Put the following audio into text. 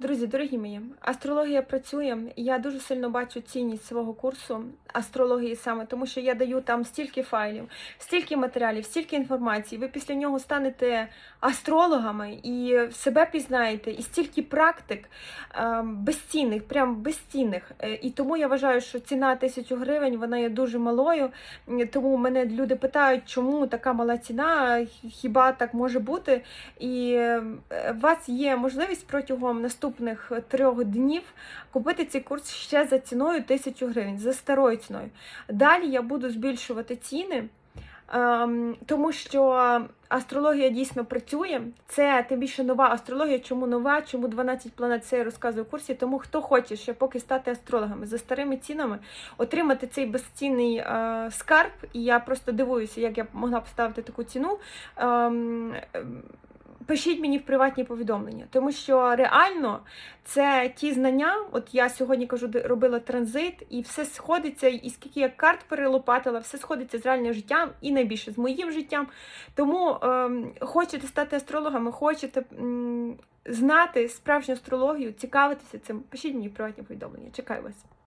Друзі, дорогі мої, астрологія працює. Я дуже сильно бачу цінність свого курсу астрології саме, тому що я даю там стільки файлів, стільки матеріалів, стільки інформації. Ви після нього станете астрологами і себе пізнаєте, і стільки практик ем, безцінних, прям безцінних. Е, І тому я вважаю, що ціна тисячу гривень вона є дуже малою. Тому мене люди питають, чому така мала ціна, хіба так може бути? І е, у вас є можливість протягом наступних трьох днів купити цей курс ще за ціною 1000 гривень, за старою ціною. Далі я буду збільшувати ціни. ем, Тому що астрологія дійсно працює. Це тим більше нова астрологія. Чому нова? Чому 12 планет це я розказую в курсі? Тому хто хоче ще поки стати астрологами за старими цінами, отримати цей безцінний е, скарб, і я просто дивуюся, як я могла б ставити таку ціну. ем, ем, Пишіть мені в приватні повідомлення, тому що реально це ті знання. От я сьогодні кажу, робила транзит, і все сходиться, і скільки я карт перелопатила, все сходиться з реальним життям і найбільше з моїм життям. Тому ем, хочете стати астрологами, хочете м, знати справжню астрологію, цікавитися цим. Пишіть мені в приватні повідомлення. Чекаю вас.